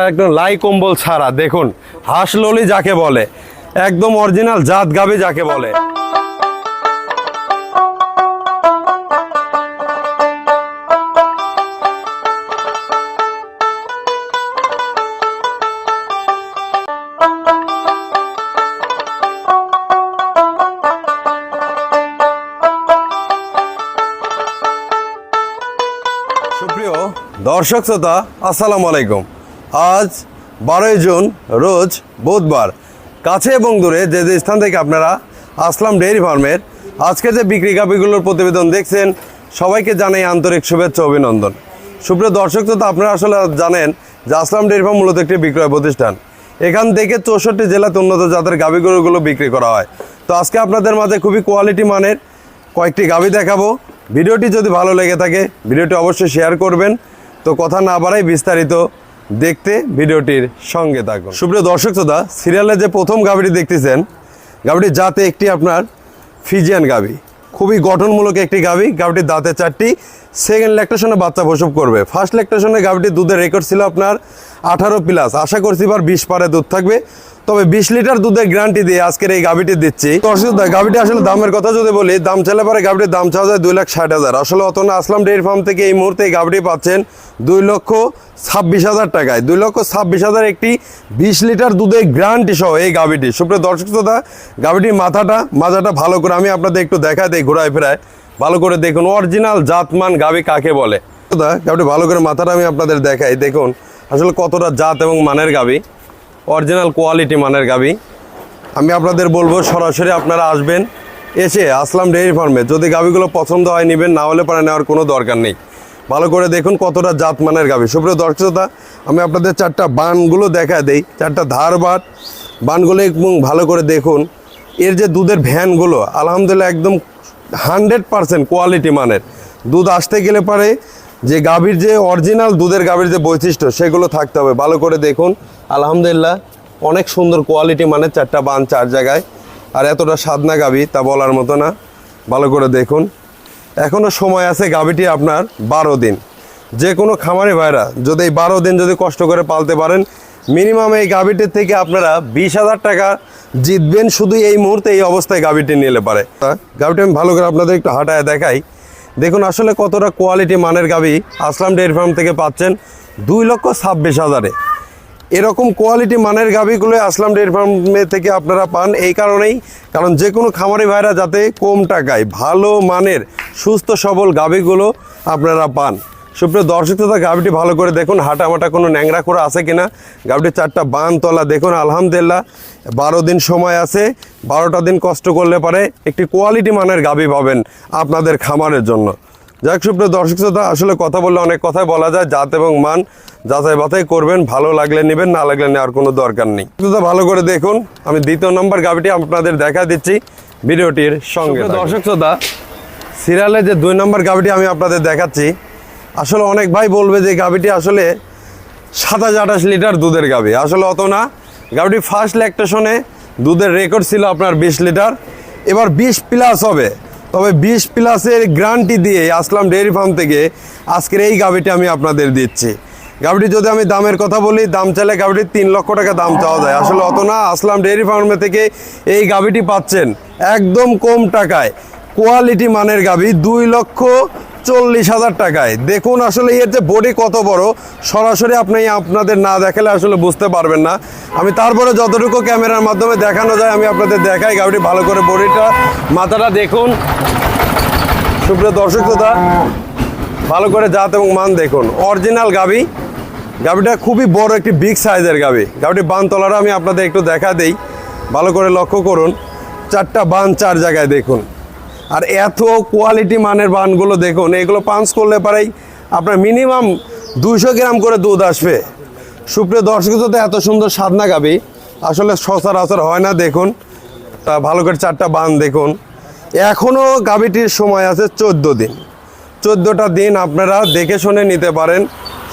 একদম লাই কম্বল ছাড়া। দেখুন, হাঁসললি যাকে বলে, একদম অরিজিনাল জাত গাবে যাকে বলে। সুপ্রিয় দর্শক শ্রোতা, আসসালামু আলাইকুম। আজ বারোই জুন, রোজ বুধবার। কাছে এবং দূরে যে যে স্থান থেকে আপনারা আসলাম ডেয়ারি ফার্মের, আজকে যে বিক্রি গাভিগুলোর প্রতিবেদন দেখছেন, সবাইকে জানাই আন্তরিক শুভেচ্ছা অভিনন্দন। সুপ্রিয় দর্শক তো আপনারা আসলে জানেন যে আসলাম ডেয়ারি ফার্ম মূলত একটি বিক্রয় প্রতিষ্ঠান। এখান থেকে চৌষট্টি জেলাতে উন্নত জাতের গাভিগরুগুলো বিক্রি করা হয়। তো আজকে আপনাদের মাঝে খুবই কোয়ালিটি মানের কয়েকটি গাভি দেখাবো। ভিডিওটি যদি ভালো লেগে থাকে, ভিডিওটি অবশ্যই শেয়ার করবেন। তো কথা না বাড়াই বিস্তারিত দেখতে ভিডিওটির সঙ্গে থাকুন। সুপ্রিয় দর্শক শ্রোতা সিরিয়ালে যে প্রথম গাভীটি দেখতেছেন গাভীটির জাতে একটি আপনার ফিজিয়ান গাভি। খুবই গঠনমূলক একটি গাভী, গাভীটির দাঁতে চারটি সেকেন্ড ল্যাকটেশনে বাচ্চা প্রসব করবে। ফার্স্ট ল্যাকটেশনে গাভীটির দুধের রেকর্ড ছিল আপনার আঠারো প্লাস আশা করছি এবার বিশ পারে দুধ থাকবে। তবে বিশ লিটার দুধের গ্যারান্টি দিয়ে আজকের এই গাভিটি দিচ্ছি। দর্শক গাভিটি আসলে দামের কথা যদি বলি, দাম চাইলে পরে গাভিটির দাম চাওয়া যায় দুই লাখ ষাট হাজার। আসলে অত না, আসলাম ডেয়ারি ফার্ম থেকে এই মুহূর্তে গাভিটি পাচ্ছেন দুই লক্ষ ছাব্বিশ হাজার টাকায়। দুই লক্ষ ছাব্বিশ হাজার একটি বিশ লিটার দুধের গ্যারান্টি সহ এই গাভিটি। সুপ্রিয় দর্শক শ্রোতা, গাভিটির মাথাটা, মাজাটা ভালো করে আমি আপনাদের একটু দেখা দিই, ঘোরায় ফেরায়। ভালো করে দেখুন অরিজিনাল জাতমান গাভি কাকে বলে। গাভিটি ভালো করে মাথাটা আমি আপনাদের দেখাই, দেখুন। আসলে কতটা জাত এবং মানের গাভি। অরিজিনাল কোয়ালিটি মানের গাভি আমি আপনাদের বলব, সরাসরি আপনারা আসবেন, এসে আসলাম ডেয়ারি ফার্মে। যদি গাভিগুলো পছন্দ হয়, নেবেন, না হলে পারে নেওয়ার কোনো দরকার নেই। ভালো করে দেখুন কতটা জাত মানের গাভি সুপ্রিয় দর্শকতা আমি আপনাদের চারটা বানগুলো দেখা দেই, চারটা ধার বাট। বানগুলো এবং ভালো করে দেখুন। এর যে দুধের ভ্যানগুলো, আলহামদুলিল্লাহ একদম হান্ড্রেড পারসেন্ট কোয়ালিটি মানের। দুধ আসতে গেলে পারে যে গাভীর যে অরিজিনাল দুধের গাভীর যে বৈশিষ্ট্য, সেগুলো থাকতে হবে। ভালো করে দেখুন। আলহামদুলিল্লাহ, অনেক সুন্দর কোয়ালিটি মানে চারটা বান চার জায়গায়। আর এতটা সাদনা গাভী, তা বলার মতো না। ভালো করে দেখুন। এখনও সময় আছে গাভীটি আপনার বারো দিন। যে কোনো খামারি ভাইরা যদি এই বারো দিন যদি কষ্ট করে পালতে পারেন মিনিমাম এই গাভীটির থেকে আপনারা বিশ হাজার টাকা জিতবেন শুধু এই মুহূর্তে এই অবস্থায় গাভীটি নিলে পারে। গাভীটি আমি ভালো করে আপনাদের একটু হাঁটায় দেখাই। দেখুন আসলে কতটা কোয়ালিটি মানের গাবি আসলাম ডেয়ারি ফার্ম থেকে পাচ্ছেন দুই লক্ষ ছাব্বিশ হাজারে। এরকম কোয়ালিটি মানের গাভীগুলো আসলাম ডেয়ারি ফার্মে থেকে আপনারা পান এই কারণেই, কারণ যে কোনো খামারি ভাইরা যাতে কম টাকায় ভালো মানের, সুস্থ সবল গাভীগুলো আপনারা পান। সুপ্রিয় দর্শক তথা গাভীটি ভালো করে দেখুন হাঁটামাটা কোনো ন্যাংরা করে আছে কিনা? গাভীটির চারটা বান তলা দেখুন আলহামদুলিল্লাহ বারো দিন সময় আছে বারোটা দিন কষ্ট করলে পারে একটি কোয়ালিটি মানের গাভী পাবেন আপনাদের খামারের জন্য। যাক সুপ্রিয় দর্শক শ্রোতা আসলে কথা বললে অনেক কথাই বলা যায় জাত এবং মান যাচাই বাছাই করবেন ভালো লাগলে নেবেন না লাগলে নেওয়ার কোনো দরকার নেই। শ্রোতা ভালো করে দেখুন আমি দ্বিতীয় নম্বর গাভিটি আপনাদের দেখা দিচ্ছি ভিডিওটির সঙ্গে দর্শক শ্রোতা সিরিয়ালে যে দুই নম্বর গাভিটি আমি আপনাদের দেখাচ্ছি আসলে অনেক ভাই বলবে যে গাভিটি আসলে সাতাশ আঠাশ লিটার দুধের গাভি। আসলে অত না। গাভিটি ফার্স্ট ল্যাকটেশনে দুধের রেকর্ড ছিল আপনার বিশ লিটার। এবার বিশ প্লাস হবে। তবে বিশ প্লাসের গ্যারান্টি দিয়ে আসলাম ডেয়ারি ফার্ম থেকে আজকের এই গাভিটি আমি আপনাদের দিচ্ছি। গাভিটি যদি আমি দামের কথা বলি, দাম চাইলে গাভিটির তিন লক্ষ টাকা দাম চাওয়া যায়। আসলে অত না। আসলাম ডেয়ারি ফার্মে থেকে এই গাভিটি পাচ্ছেন একদম কম টাকায়। কোয়ালিটি মানের গাভি, দুই লক্ষ চল্লিশ হাজার টাকায়। দেখুন আসলে এর যে বডি কত বড়, সরাসরি আপনি আপনাদের না দেখালে আসলে বুঝতে পারবেন না। আমি তারপরে যতটুকু ক্যামেরার মাধ্যমে দেখানো যায়, আমি আপনাদের দেখাই গাড়িটি ভালো করে বডিটা, মাথাটা দেখুন। সুপ্রিয় দর্শক শ্রোতা, ভালো করে জাত এবং মান দেখুন। অরিজিনাল গাবি। গাবিটা খুবই বড় একটি বিগ সাইজের গাবি। গাবিটির বান তলাটা আমি আপনাদের একটু দেখা দেই। ভালো করে লক্ষ্য করুন। চারটা বান চার জায়গায় দেখুন। আর এত কোয়ালিটি মানের বানগুলো দেখুন, এগুলো পাঞ্চ করলে পারেই আপনার মিনিমাম দুইশো গ্রাম করে দুধ আসবে। সুপ্রিয় দর্শক তো এত সুন্দর সাদনা গাবি। আসলে সচরাচর হয় না, দেখুন। তা ভালো করে চারটা বান দেখুন। এখনও গাবিটির সময় আছে চোদ্দ দিন। চোদ্দোটা দিন আপনারা দেখে শুনে নিতে পারেন।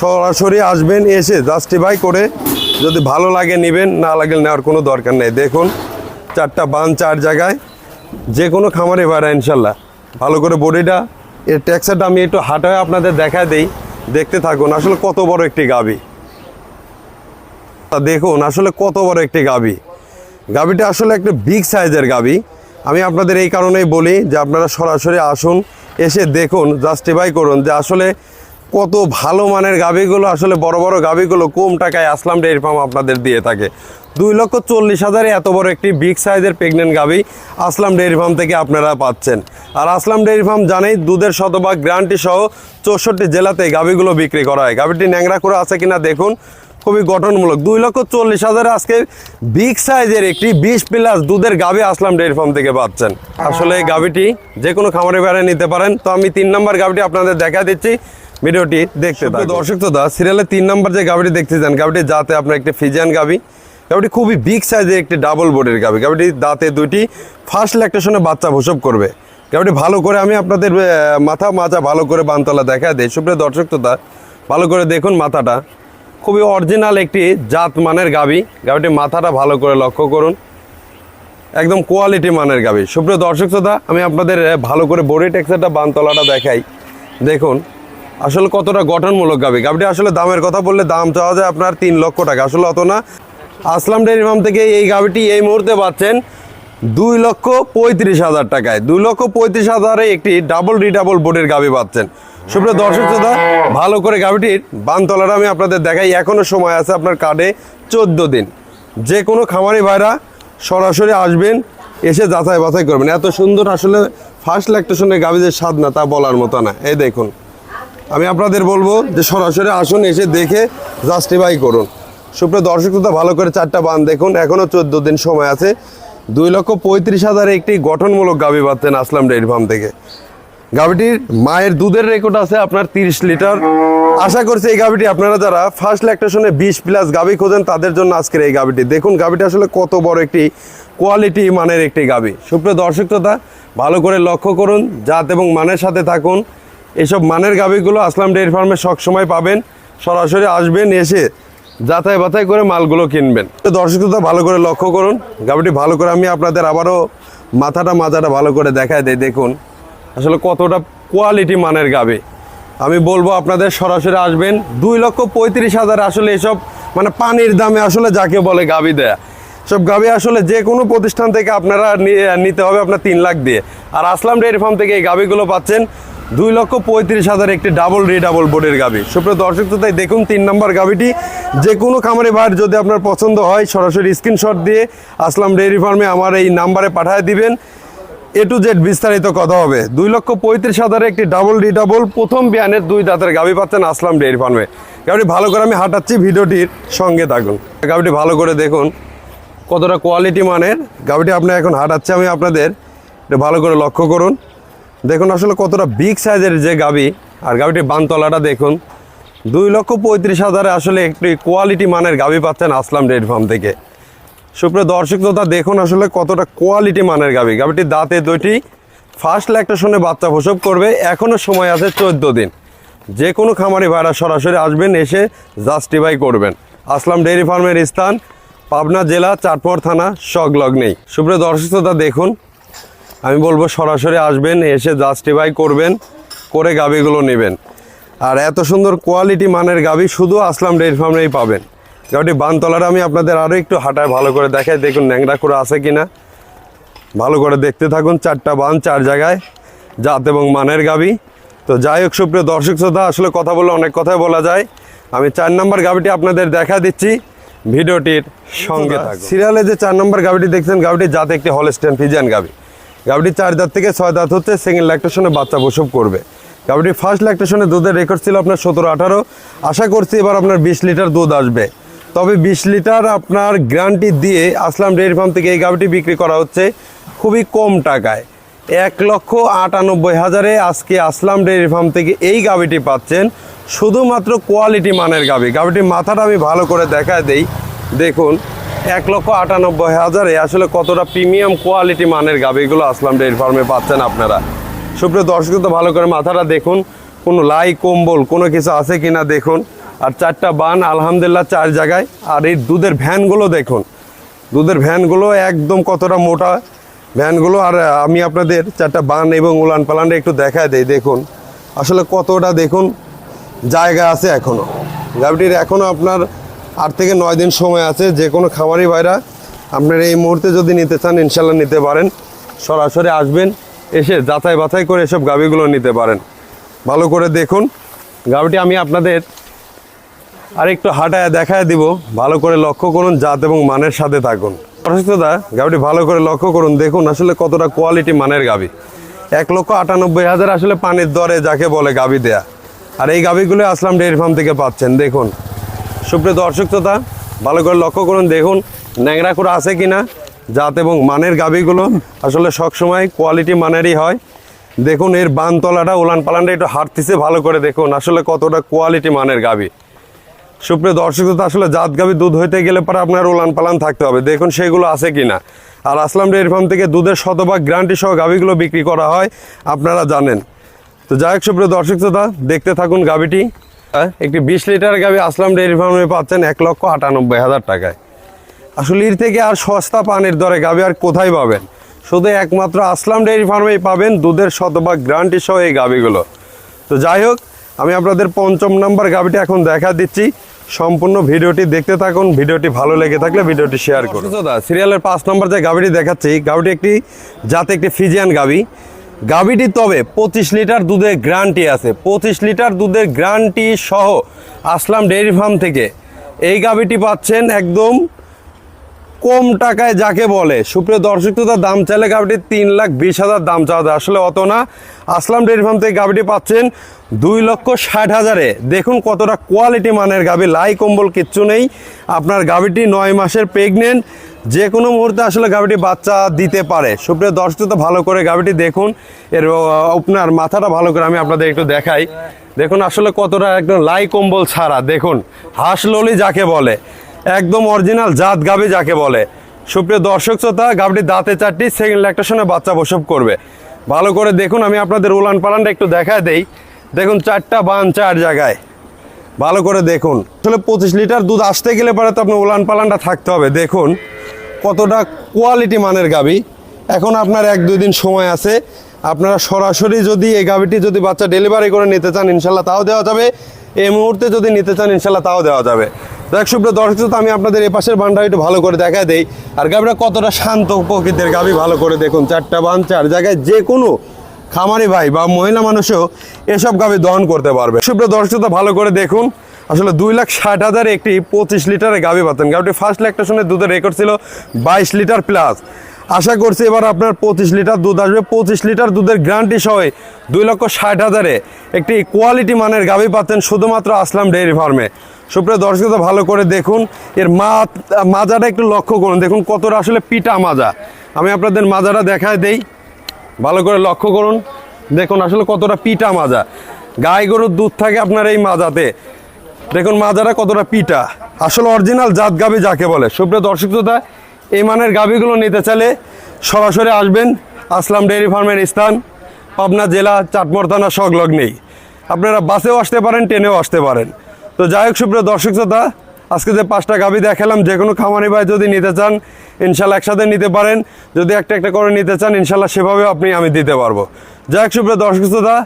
সরাসরি আসবেন, এসে জাস্টিফাই করে যদি ভালো লাগে নেবেন, না লাগলে নেওয়ার কোনো দরকার নেই। দেখুন, চারটা বান চার জায়গায়। যে কোনো খামারে ভাড়া ইনশাল্লাহ। ভালো করে বডিটা, এর ট্যাক্সাটা আমি একটু হাঁটায় আপনাদের দেখা দেই। দেখতে থাকুন, আসলে কত বড় একটি গাবি। তা দেখুন, আসলে কত বড় একটি গাবি। গাবিটা আসলে একটা বিগ সাইজের গাবি। আমি আপনাদের এই কারণেই বলি যে আপনারা সরাসরি আসুন, এসে দেখুন জাস্টিফাই করুন যে আসলে কত ভালো মানের গাবিগুলো, আসলে বড় বড় গাবিগুলো কম টাকায় আসলাম ডেয়ারি ফার্ম আপনাদের দিয়ে থাকে। দুই লক্ষ চল্লিশ হাজারে এত বড় একটি বিগ সাইজের প্রেগনেন্ট গাবি আসলাম ডেয়ারি ফার্ম থেকে আপনারা পাচ্ছেন। আর আসলাম ডেয়ারি ফার্ম জানেই দুধের শতভাগ গ্যারান্টি সহ চৌষট্টি জেলাতে গাবিগুলো বিক্রি করা হয়। গাবিটি ন্যাংরা করে আছে কিনা দেখুন খুবই গঠনমূলক। দুই লক্ষ চল্লিশ হাজারে আজকে বিগ সাইজের একটি বিশ প্লাস দুধের গাভি আসলাম ডেয়ারি ফার্ম থেকে পাচ্ছেন। আসলে এই গাভিটি যে কোনো খামারে বেড়ে নিতে পারেন। তো আমি তিন নম্বর গাভিটি আপনাদের দেখা দিচ্ছি। ভিডিওটি দেখতে দর্শক তো দা সিরিয়ালে তিন নম্বর যে গাভিটি দেখতে চান গাভিটি যাতে আপনার একটি ফিজিয়ান গাভি। গাভিটি খুবই বিগ সাইজের একটি ডাবল বোর্ডের গাবি গাভিটি দাঁতে দুইটি ফার্স্ট ল্যাকটেশনে বাচ্চা প্রসব করবে। গাভিটি ভালো করে আমি আপনাদের মাথা মাজা ভালো করে বানতলা দেখা দেয় সুপ্রিয় দর্শক তো ভালো করে দেখুন মাথাটা। খুবই অরিজিনাল একটি জাত মানের গাবি। গাবিটির মাথাটা ভালো করে লক্ষ্য করুন। একদম কোয়ালিটি মানের গাবি। সুপ্রিয় দর্শক শ্রোতা, আমি আপনাদের ভালো করে বডি টেক্সচারটা বানতলাটা দেখাই। দেখুন, আসলে কতটা গঠনমূলক গাবি। গাবিটি আসলে দামের কথা বললে দাম চাওয়া যায় আপনার তিন লক্ষ টাকা। আসলে অত না। আসলাম ডেয়ারি ফার্ম থেকে এই গাবিটি এই মুহূর্তে পাচ্ছেন দুই লক্ষ পঁয়ত্রিশ হাজার টাকায়। দুই লক্ষ পঁয়ত্রিশ হাজারে একটি ডাবল রিডাবল বোর্ডের গাবি পাচ্ছেন। সুপ্রিয় দর্শক শ্রোতা, ভালো করে গাবিটির বানতলাটা আমি আপনাদের দেখাই। এখনও সময় আছে আপনার কার্ডে চোদ্দ দিন। যে কোনো খামারি ভাইরা সরাসরি আসবেন, এসে যাচাই বাছাই করবেন। এত সুন্দর আসলে ফার্স্ট ল্যাকটেশনের যে স্বাদ না, তা বলার মতো না। এই দেখুন, আমি আপনাদের বলব যে সরাসরি আসুন, এসে দেখে জাস্টিফাই করুন। সুপ্রিয় দর্শক ভালো করে চারটা বান দেখুন। এখনও চোদ্দ দিন সময় আছে। দুই লক্ষ পঁয়ত্রিশ হাজারে একটি গঠনমূলক গাবি পাচ্ছেন আসলাম ডেয়ারি ফার্ম থেকে। গাভিটির মায়ের দুধের রেকর্ড আছে আপনার তিরিশ লিটার। আশা করছি এই গাভিটি আপনারা যারা ফার্স্ট ল্যাকটেশনে বিশ প্লাস গাভি খোঁজেন, তাদের জন্য আজকের এই গাভিটি। দেখুন, গাভিটি আসলে কত বড় একটি কোয়ালিটি মানের একটি গাভি। সুপ্রিয় দর্শক ভালো করে লক্ষ্য করুন, জাত এবং মানের সাথে থাকুন। এসব মানের গাভিগুলো আসলাম ডেয়ারি ফার্মে সবসময় পাবেন। সরাসরি আসবেন, এসে যাতাই বাতাই করে মালগুলো কিনবেন। তো দর্শক ভালো করে লক্ষ্য করুন। গাভিটি ভালো করে আমি আপনাদের আবারও মাথাটা মাথাটা ভালো করে দেখায় দেয় দেখুন। আসলে কতটা কোয়ালিটি মানের গাবে। আমি বলব, আপনাদের সরাসরি আসবেন। দুই লক্ষ পঁয়ত্রিশ হাজার আসলে এসব মানে পানির দামে আসলে যাকে বলে গাবি দেয়া। সব গাবি আসলে যে কোনো প্রতিষ্ঠান থেকে আপনারা নিতে হবে আপনার তিন লাখ দিয়ে। আর আসলাম ডেয়ারি ফার্ম থেকে এই গাবিগুলো পাচ্ছেন। দুই লক্ষ পঁয়ত্রিশ হাজার একটি ডাবল রিডাবল বোর্ডের গাবি। সুপ্রিয় দর্শক তো তাই দেখুন তিন নম্বর গাবিটি। যে কোনো খামারে ভাইয়ের যদি আপনার পছন্দ হয়, সরাসরি স্ক্রিনশট দিয়ে আসলাম ডেয়ারি ফার্মে, আমার এই নাম্বারে পাঠিয়ে দিবেন। এ টু জেড বিস্তারিত কথা হবে। দুই লক্ষ পঁয়ত্রিশ হাজারে একটি ডাবল ডি ডাবল প্রথম বিয়ানের দুই দাঁতের গাভি পাচ্ছেন আসলাম ডেয়ারি ফার্মে। গাভিটি ভালো করে আমি হাঁটাচ্ছি, ভিডিওটির সঙ্গে থাকুন। গাভিটি ভালো করে দেখুন কতটা কোয়ালিটি মানের। গাভিটি আপনার এখন হাঁটাচ্ছি, আমি আপনাদের একটু ভালো করে লক্ষ্য করুন। দেখুন আসলে কতটা বিগ সাইজের যে গাবি, আর গাভিটির বানতলাটা দেখুন। দুই লক্ষ পঁয়ত্রিশ হাজারে আসলে একটি কোয়ালিটি মানের গাবি পাচ্ছেন আসলাম ডেয়ারি ফার্ম থেকে। সুপ্রিয় দর্শক শ্রোতা, দেখুন আসলে কতটা কোয়ালিটি মানের গাবি। গাবিটির দাঁতে দুইটি ফার্স্ট ল্যাকটেশনে বাচ্চা প্রসব করবে এখনও সময় আছে চোদ্দ দিন। যে কোনো খামারি ভাড়া সরাসরি আসবেন, এসে জাস্টিফাই করবেন। আসলাম ডেয়ারি ফার্মের স্থান, পাবনা জেলা চাটপর থানা সংলগ্নেই সুপ্রিয় দর্শক শ্রোতা, দেখুন আমি বলব সরাসরি আসবেন এসে জাস্টিফাই করবেন করে গাবিগুলো নেবেন। আর এত সুন্দর কোয়ালিটি মানের গাবি শুধু আসলাম ডেয়ারি ফার্মেই পাবেন। গাবিটি বানতলাটা আমি আপনাদের আরও একটু হাঁটায় ভালো করে দেখাই দেখুন ন্যাংরা করে আছে কি না ভালো করে দেখতে থাকুন চারটা বান চার জায়গায় জাত এবং মানের গাবি। তো যাই হোক সুপ্রিয় দর্শক শ্রোতা আসলে কথা বলে অনেক কথাই বলা যায়। আমি চার নম্বর গাবিটি আপনাদের দেখা দিচ্ছি ভিডিওটির সঙ্গে সিরিয়ালে যে চার নম্বর গাবিটি দেখছেন গাবিটি জাত একটি হলস্টেন ফিজিয়ান গাবি। গাবিটি চার দাঁত থেকে ছয় দাঁত হচ্ছে সেকেন্ড ল্যাকটেশনে বাচ্চা প্রসব করবে। গাবিটি ফার্স্ট ল্যাকটেশনে দুধের রেকর্ড ছিল আপনার সতেরো, আঠারো। আশা করছি এবার আপনার বিশ লিটার দুধ আসবে। তবে বিশ লিটার আপনার গ্যারান্টি দিয়ে আসলাম ডেয়ারি ফার্ম থেকে এই গাবিটি বিক্রি করা হচ্ছে খুবই কম টাকায়। এক লক্ষ আটানব্বই হাজারে আজকে আসলাম ডেয়ারি ফার্ম থেকে এই গাবিটি পাচ্ছেন। শুধুমাত্র কোয়ালিটি মানের গাবি গাবিটির মাথাটা আমি ভালো করে দেখা দেই। দেখুন এক লক্ষ আটানব্বই হাজারে। আসলে কতটা প্রিমিয়াম কোয়ালিটি মানের গাবিগুলো আসলাম ডেয়ারি ফার্মে পাচ্ছেন আপনারা। সুপ্রিয় দর্শক, তো ভালো করে মাথাটা দেখুন, কোনো লাই, কম্বল, কোনো কিছু আছে কিনা দেখুন। আর চারটা বান, আলহামদুলিল্লাহ, চার জায়গায়। আর এই দুধের ভ্যানগুলো দেখুন। দুধের ভ্যানগুলো একদম কতটা মোটা। ভ্যানগুলো, আর আমি আপনাদের চারটা বান এবং উলান পালানটা একটু দেখায় দেই, দেখুন। আসলে কতটা দেখুন, জায়গা আছে এখনও গাভিটির এখনও আপনার আট থেকে নয় দিন সময় আছে, যে কোনো খামারি ভাইরা আপনারা এই মুহূর্তে যদি নিতে চান, ইনশাল্লাহ নিতে পারেন। সরাসরি আসবেন, এসে যাচাই বাছাই করে এসব গাভিগুলো নিতে পারেন। ভালো করে দেখুন, গাভিটি আমি আপনাদের আর একটু হাঁটায় দেখায় দিব। ভালো করে লক্ষ্য করুন, জাত এবং মানের সাথে থাকুন। দা গাভিটি ভালো করে লক্ষ্য করুন, দেখুন আসলে কতটা কোয়ালিটি মানের গাভি। এক লক্ষ আটানব্বই হাজার আসলে পানির দরে যাকে বলে গাভি দেয়া। আর এই গাভিগুলো আসলাম ডেয়ারি ফার্ম থেকে পাচ্ছেন, দেখুন। সুপ্রিয় দর্শক শ্রোতা ভালো করে লক্ষ্য করুন দেখুন ন্যাংরা করে আছে কি না জাত এবং মানের গাভিগুলো। আসলে সবসময় কোয়ালিটি মানেরই হয়। দেখুন এর বানতলাটা উলান পালানটা একটু হাঁটতেছে ভালো করে দেখুন আসলে কতটা কোয়ালিটি মানের গাভি। সুপ্রিয় দর্শক আসলে জাত গাভি দুধ হইতে গেলে পরে আপনার উলান পালান থাকতে হবে। দেখুন সেগুলো আছে কি না আর আসলাম ডেয়ারি ফার্ম থেকে দুধের শতভাগ গ্যারান্টি সহ গাভিগুলো বিক্রি করা হয় আপনারা জানেন। তো যাই হোক সুপ্রিয় দর্শক শ্রোতা দেখতে থাকুন হ্যাঁ, একটি বিশ লিটার গাভি আসলাম ডেয়ারি ফার্মে পাচ্ছেন এক লক্ষ আটানব্বই হাজার টাকায়। আসলে এর থেকে আর সস্তা পানির দরে গাভি আর কোথায় পাবেন? শুধু একমাত্র আসলাম ডেয়ারি ফার্মেই পাবেন দুধের শতভাগ গ্রান্টি সহ এই গাভিগুলো তো যাই হোক, আমি আপনাদের পঞ্চম নাম্বার গাভিটি এখন দেখা দিচ্ছি। সম্পূর্ণ ভিডিওটি দেখতে থাকুন, ভিডিওটি ভালো লেগে থাকলে ভিডিওটি শেয়ার করুন। দাদা সিরিয়ালের পাঁচ নম্বর যে গাভিটি দেখাচ্ছি গাভিটি একটি যাতে একটি ফিজিয়ান গাভি গাভিটি তবে পঁচিশ লিটার দুধের গ্রান্টি আছে। পঁচিশ লিটার দুধের গ্রান্টি সহ আসলাম ডেয়ারি ফার্ম থেকে। এই গাভীটি পাচ্ছেন একদম কম টাকায় যাকে বলে। সুপ্রিয় দর্শক তো দাম চাইলে গাভিটি তিন লাখ বিশ হাজার দাম চাওয়া যায়। আসলে অত না। আসলাম ডেয়ারি ফার্ম থেকে গাভিটি পাচ্ছেন দুই লক্ষ ষাট হাজারে। দেখুন কতটা কোয়ালিটি মানের গাভি লাই কম্বল কিচ্ছু নেই। আপনার গাভিটি নয় মাসের প্রেগনেন্ট। যে কোনো মুহূর্তে আসলে গাভিটি বাচ্চা দিতে পারে। সুপ্রিয় দর্শক তো ভালো করে গাভিটি দেখুন। এর আপনার মাথাটা ভালো করে আমি আপনাদের একটু দেখাই। দেখুন আসলে কতটা একদম লাই কম্বল ছাড়া। দেখুন, হাঁস ললি যাকে বলে। একদম অরিজিনাল, জাত গাভি যাকে বলে। সুপ্রিয় দর্শক শ্রোতা গাভটি দাঁতে চারটি সেকেন্ড ল্যাকটেশনে বাচ্চা প্রসব করবে। ভালো করে দেখুন, আমি আপনাদের উলান পালানটা একটু দেখা দেই। দেখুন, চারটা বান চার জায়গায়। ভালো করে দেখুন। আসলে পঁচিশ লিটার দুধ আসতে গেলে পরে তো আপনার উলান পালানটা থাকতে হবে। দেখুন, কতটা কোয়ালিটি মানের গাবি এখন আপনার এক, দুই দিন সময় আছে। আপনারা সরাসরি যদি এই গাভিটি যদি বাচ্চা ডেলিভারি করে নিতে চান ইনশাল্লাহ তাও দেওয়া যাবে। এই মুহূর্তে যদি নিতে চান, ইনশাল্লাহ তাও দেওয়া যাবে। দেখ সুপ্রিয় দর্শক আমি আপনাদের এ পাশের একটু ভালো করে দেখা দেই। আর গাভিটা কতটা শান্ত প্রকৃতির গাভি ভালো করে দেখুন। চারটা বান, চার জায়গায় যে কোনো খামারি ভাই বা মহিলা মানুষও এসব গাভি দহন করতে পারবে। সুপ্রিয় দর্শক ভালো করে দেখুন। আসলে দুই লাখ ষাট হাজার একটি পঁচিশ লিটারের গাভি পাতেন গাভিটি ফার্স্ট ল্যাকটেশনে দুধের রেকর্ড ছিল বাইশ লিটার প্লাস আশা করছি এবার আপনার পঁচিশ লিটার দুধ আসবে। পঁচিশ লিটার দুধের গ্যারান্টি সহ দুই লক্ষ ষাট হাজারে একটি কোয়ালিটি মানের গাভি পাচ্ছেন শুধুমাত্র আসলাম ডেয়ারি ফার্মে। সুপ্রিয় দর্শক ভালো করে দেখুন, এর মা মাজাটা একটু লক্ষ্য করুন। দেখুন কতটা আসলে পিটা মাজা। আমি আপনাদের মাজাটা দেখায় দেই। ভালো করে লক্ষ্য করুন। দেখুন আসলে কতটা পিটা মাজা। গাই গরুর দুধ থাকে আপনার এই মাজাতে। দেখুন মাজারা কতটা পিটা আসলে অরিজিনাল জাত গাবি যাকে বলে। সুপ্রিয় দর্শক এই মানের গাবিগুলো নিতে চাইলে সরাসরি আসবেন আসলাম ডেয়ারি ফার্মের স্থান, পাবনা জেলা, চাটমোর থানা, সংলগ্নেই। আপনারা বাসেও আসতে পারেন, ট্রেনেও আসতে পারেন। তো যাই হোক, সুপ্রিয় দর্শক শ্রোতা, আজকে যে পাঁচটা গাবি দেখালাম, যে কোনো খামারি ভাই যদি নিতে চান, ইনশাল্লাহ একসাথে নিতে পারেন। যদি একটা একটা করে নিতে চান, ইনশাল্লাহ সেভাবে আপনি আমি দিতে পারব। যাই হোক, সুপ্রিয় দর্শক শ্রোতা,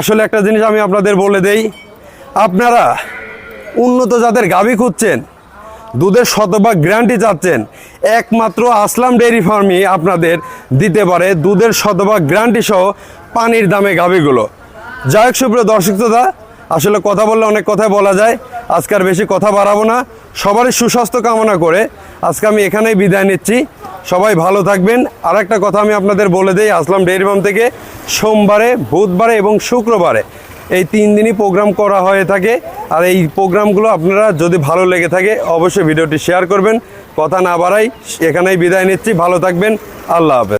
আসলে একটা জিনিস আমি আপনাদের বলে দেই। আপনারা উন্নত জাতের গাভী খুঁজছেন দুধের শতভাগ গ্যারান্টি চাচ্ছেন। একমাত্র আসলাম ডেয়ারি ফার্মই আপনাদের দিতে পারে দুধের শতভাগ গ্যারান্টি সহ পানির দামে গাভীগুলো। যাই হোক সুপ্রিয় দর্শক শ্রোতা, আসলে কথা বললে অনেক কথাই বলা যায় আজকে আর বেশি কথা বাড়াবো না। সবারই সুস্বাস্থ্য কামনা করে আজকে আমি এখানেই বিদায় নিচ্ছি। সবাই ভালো থাকবেন। আর একটা কথা আমি আপনাদের বলে দিই আসলাম ডেয়ারি ফার্ম থেকে সোমবারে বুধবারে এবং শুক্রবারে। এই তিন দিনই প্রোগ্রাম করা হয়ে থাকে। আর এই প্রোগ্রামগুলো আপনারা যদি ভালো লেগে থাকে, অবশ্যই ভিডিওটি শেয়ার করবেন। কথা না বাড়াই, এখানেই বিদায় নিচ্ছি। ভালো থাকবেন। আল্লাহ হাফেজ।